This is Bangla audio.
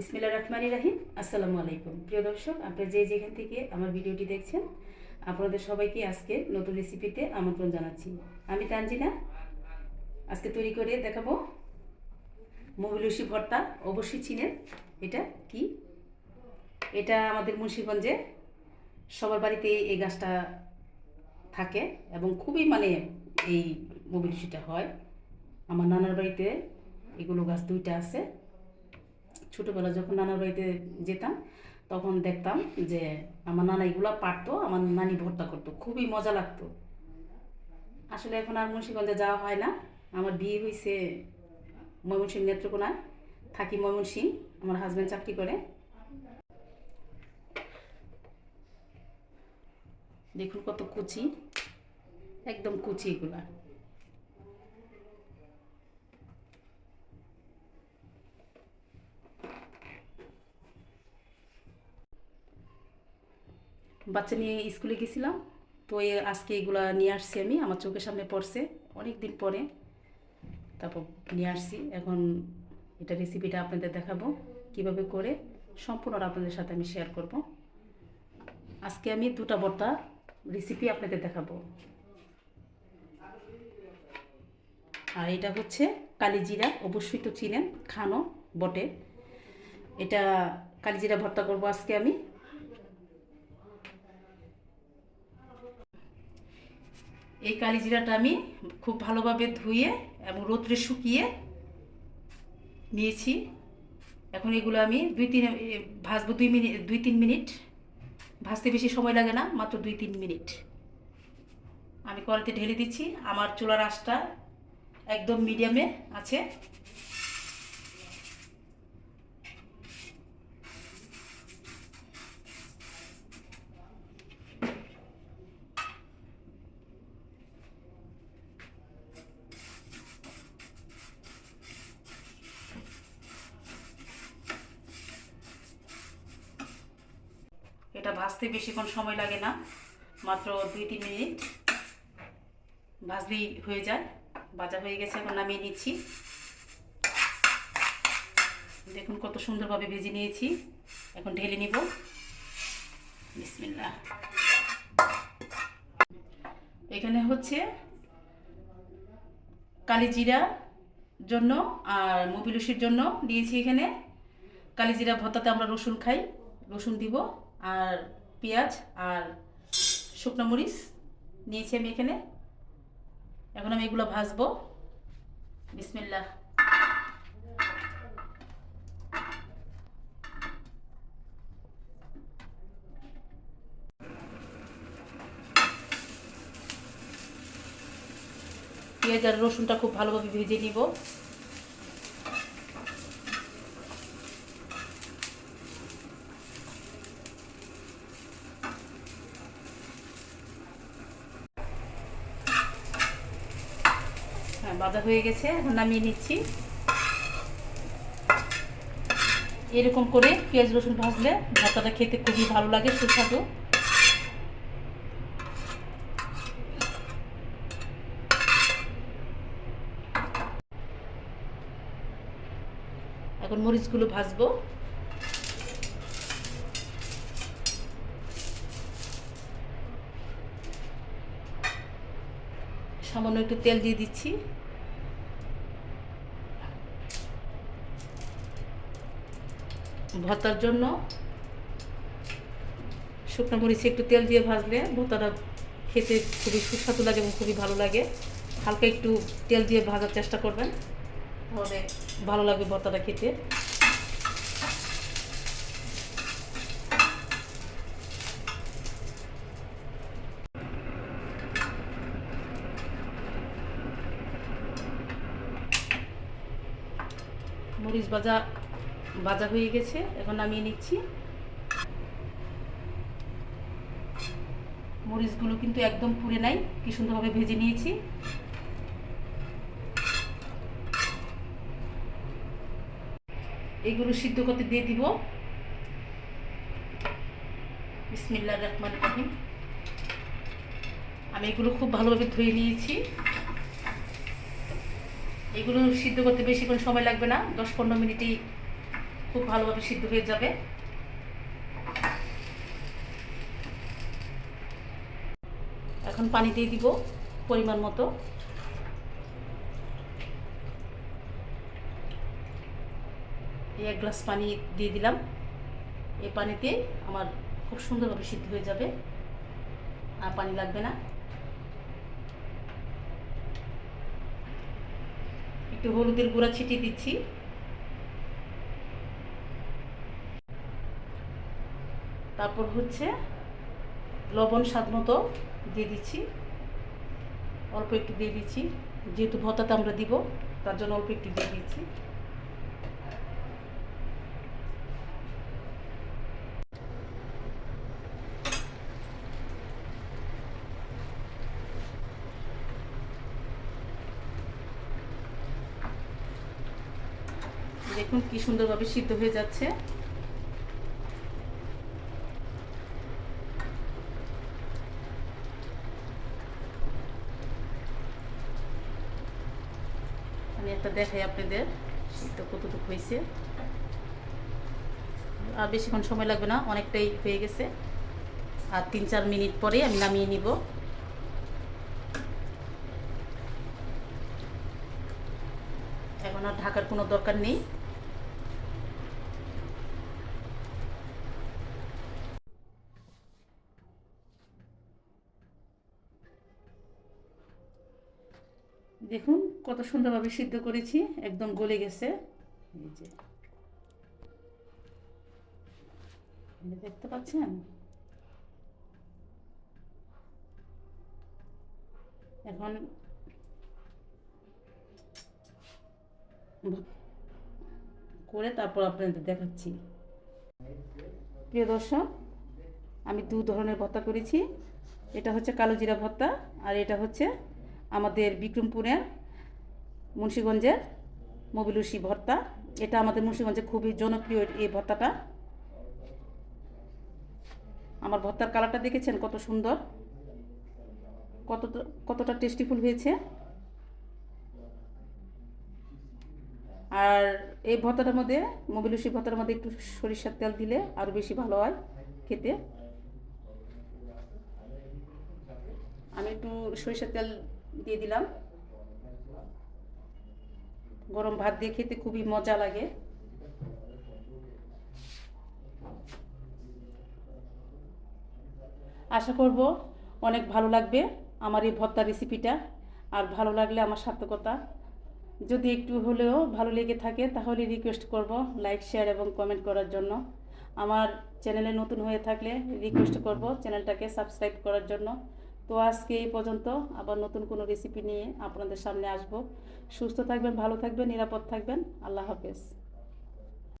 বিসমিল্লা রহমানি রাহিম। আসসালামু আলাইকুম। প্রিয় দর্শক, আপনারা যে যেখান থেকে আমার ভিডিওটি দেখছেন, আপনাদের সবাইকে আজকে নতুন রেসিপিতে আমন্ত্রণ জানাচ্ছি। আমি তানজিনা। আজকে তৈরি করে দেখাবো মবিলুসি ভর্তা। অবশ্যই চিনেন এটা কি? এটা আমাদের মুন্সিগঞ্জে সবার বাড়িতে এই গাছটা থাকে এবং খুবই মানে এই মবিলুসিটা হয়। আমার নানার বাড়িতে এগুলো গাছ দুইটা আছে। ছোটোবেলা যখন নানার বাড়িতে যেতাম, তখন দেখতাম যে আমার নানা এগুলো পারতো, আমার নানি ভর্তা করতো, খুবই মজা লাগতো। আসলে এখন আর মুন্সিগঞ্জে যাওয়া হয় না। আমার বিয়ে হয়েছে ময়মনসিংহ নেত্রকোনায়, থাকি ময়মনসিংহ আমার হাজব্যান্ড চাকরি করে। দেখুন কত কুচি, একদম কুচি এগুলা। বাচ্চা নিয়ে স্কুলে গেছিলাম। তো আজকে এগুলা নিয়ে আসছি আমি, আমার চোখের সামনে পড়ছে অনেক দিন পরে তারপর নিয়ে আসছি। এখন এটা রেসিপিটা আপনাদের দেখাবো, কীভাবে করে সম্পূর্ণটা আপনাদের সাথে আমি শেয়ার করব। আজকে আমি দুটা বর্তা রেসিপি আপনাদের দেখাবো। আর এটা হচ্ছে কালিজিরা অবশ্যই তো চিনেন, খানো বটে। এটা কালিজিরা ভর্তা করব আজকে আমি। এই কালিজিরাটা আমি খুব ভালোভাবে ধুয়ে এবং রোদ্রে শুকিয়ে নিয়েছি। এখন এগুলো আমি দুই তিন ভাজবো দুই মিনিট, দুই তিন মিনিট। ভাজতে বেশি সময় লাগে না, মাত্র দুই তিন মিনিট। আমি কড়াইতে ঢেলে দিচ্ছি। আমার চুলার আঁশটা একদম মিডিয়ামে আছে। এটা ভাজতে বেশিক্ষণ সময় লাগে না। মাত্র দুই তিন মিনিট ভাজলেই হয়ে যায়। ভাজা হয়ে গেছে, এখন নামিয়ে নিচ্ছি। দেখুন কত সুন্দরভাবে ভেজে নিয়েছি। এখন ঢেলে নিব। বিসমিল্লাহ। এখানে হচ্ছে কালিজিরা জন্য আর মোবিলুসির জন্য দিয়েছি এখানে। কালিজিরা ভর্তাতে আমরা রসুন খাই, রসুন দিব। আর পেঁয়াজ আর শুকনো মরিচ নিয়েছি আমি এখানে। এখন আমি এগুলো ভাজবো। বিসমিল্লাহ। পেঁয়াজ আর রসুনটা খুব ভালোভাবে ভেজে নিব। বাজা হয়ে গেছে, এখন নামিয়ে নিচ্ছি। এরকম করে পেঁয়াজ রসুন ভাজলে ভাতটা খেতে খুবই ভালো লাগে, সুস্বাদু। এখন মরিচগুলো ভাজবো। সামান্য একটু তেল দিয়ে দিচ্ছি। ভর্তার জন্য শুকনো মরিচে একটু তেল দিয়ে ভাজলে ভর্তাটা খেতে খুবই সুস্বাদু লাগে এবং খুবই ভালো লাগে। হালকা একটু তেল দিয়ে ভাজার চেষ্টা করবেন, তাহলে ভালো লাগবে ভর্তাটা খেতে। মরিচ ভাজা ভাজা হয়ে গেছে, এখন নামিয়ে নিচ্ছি। মরিচগুলো কিন্তু একদম পুড়ে নাই, কি সুন্দরভাবে ভেজে নিয়েছি। এগুলো সিদ্ধ করতে দিয়ে দিব। বিসমিল্লাহ রহমান রহিম। আমি এগুলো খুব ভালোভাবে ধুয়ে নিয়েছি। এগুলো সিদ্ধ করতে বেশিক্ষণ সময় লাগবে না, দশ পনেরো মিনিটেই খুব ভালোভাবে সিদ্ধ হয়ে যাবে। এখন পানি দিয়ে দিব পরিমাণ মতো। এক গ্লাস পানি দিয়ে দিলাম। এই পানিতে আমার খুব সুন্দরভাবে সিদ্ধ হয়ে যাবে। আর পানি লাগবে না। একটু হলুদের গুঁড়া ছিটিয়ে দিচ্ছি। তারপর হচ্ছে লবণ স্বাদ মতো দিয়ে দিচ্ছি। অল্প একটু দিয়ে দিচ্ছি। যেহেতু ভর্তাতে আমরা দিব, তার জন্য অল্প একটু দিয়ে দিচ্ছি। দেখুন কি সুন্দরভাবে সিদ্ধ হয়ে যাচ্ছে। একটা দেখাই আপনাদের। এটা কতটুকু হয়েছে? আর বেশিক্ষণ সময় লাগবে না, অনেকটাই হয়ে গেছে। আর তিন চার মিনিট পরে আমি নামিয়ে নিব। এখন আর ঢাকার কোনো দরকার নেই। দেখুন, কত সুন্দরভাবে সিদ্ধ করেছি, একদম গলে গেছে। এই যে। দেখতে পাচ্ছেন? এখন করে তারপর আপনাদের দেখাচ্ছি। প্রিয় দর্শক, আমি দু ধরনের ভর্তা করেছি। এটা হচ্ছে কালো জিরা ভর্তা আর এটা হচ্ছে আমাদের বিক্রমপুরের মুন্সীগঞ্জের মবিলুসি ভর্তা। এটা আমাদের মুন্সীগঞ্জে খুবই জনপ্রিয় এই ভর্তাটা। আমার ভর্তার কালারটা দেখেছেন? কত সুন্দর। কত কতটা টেস্টিফুল হয়েছে। আর এই ভর্তাটার মধ্যে, মবিলুসি ভর্তার মধ্যে একটু সরিষার তেল দিলে আরও বেশি ভালো হয় খেতে। আমি একটু সরিষার তেল দিয়ে দিলাম। গরম ভাত দিয়ে খেতে খুবই মজা লাগে। আশা করব অনেক ভালো লাগবে আমার এই ভর্তা রেসিপিটা, আর ভালো লাগলে আমার সার্থকতা। যদি একটু হলেও ভালো লেগে থাকে, তাহলে রিকোয়েস্ট করব লাইক শেয়ার এবং কমেন্ট করার জন্য। আমার চ্যানেলে নতুন হয়ে থাকলে রিকোয়েস্ট করব চ্যানেলটাকে সাবস্ক্রাইব করার জন্য। তো আজকে এই পর্যন্ত আবার নতুন কোনো রেসিপি নিয়ে আপনাদের সামনে আসব। সুস্থ থাকবেন, ভালো থাকবেন, নিরাপদ থাকবেন। আল্লাহ হাফেজ।